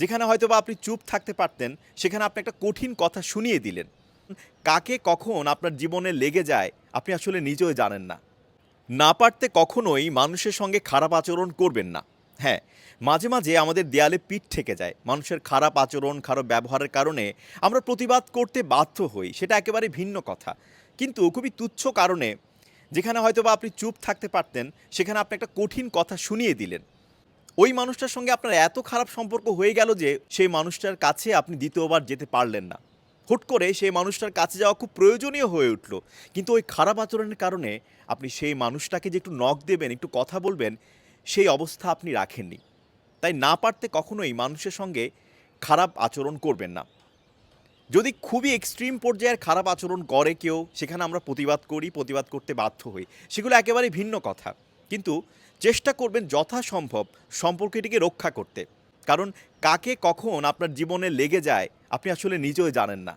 যেখানে হয়তো বা আপনি চুপ থাকতে পারতেন, সেখানে আপনি একটা কঠিন কথা শুনিয়ে দিলেন। কাকে কখন আপনার জীবনে লেগে যায়, আপনি আসলে নিজেও জানেন না। না পারতে কখনোই মানুষের সঙ্গে খারাপ আচরণ করবেন না। হ্যাঁ মাঝে মাঝে আমাদের দেয়ালে পিঠ ঠেকে যায়। মানুষের খারাপ আচরণ, খারাপ ব্যবহারের কারণে আমরা প্রতিবাদ করতে বাধ্য হই, সেটা একেবারে ভিন্ন কথা। কিন্তু খুবই তুচ্ছ কারণে, যেখানে হয়তো বা আপনি চুপ থাকতে পারতেন, সেখানে আপনি একটা কঠিন কথা শুনিয়ে দিলেন। ওই মানুষটার সঙ্গে আপনার এত খারাপ সম্পর্ক হয়ে গেল যে সেই মানুষটার কাছে আপনি দ্বিতীয়বার যেতে পারলেন না। হুট করে সেই মানুষটার কাছে যাওয়া খুব প্রয়োজনীয় হয়ে উঠল। কিন্তু ওই খারাপ আচরণের কারণে আপনি সেই মানুষটাকে যে একটু নখ দেবেন, একটু কথা বলবেন, সেই অবস্থা আপনি রাখেননি। তাই না পারতে কখনোই মানুষের সঙ্গে খারাপ আচরণ করবেন না। যদি খুবই এক্সট্রিম পর্যায়ের খারাপ আচরণ করে কেউ, সেখানে আমরা প্রতিবাদ করি, প্রতিবাদ করতে বাধ্য হই। সেগুলো একেবারে ভিন্ন কথা। কিন্তু চেষ্টা করবেন যথাসম্ভব সম্পর্কটিকে রক্ষা করতে। কারণ কাকে কখন আপনার জীবনে লেগে যায়, আপনি আসলে নিজেও জানেন না।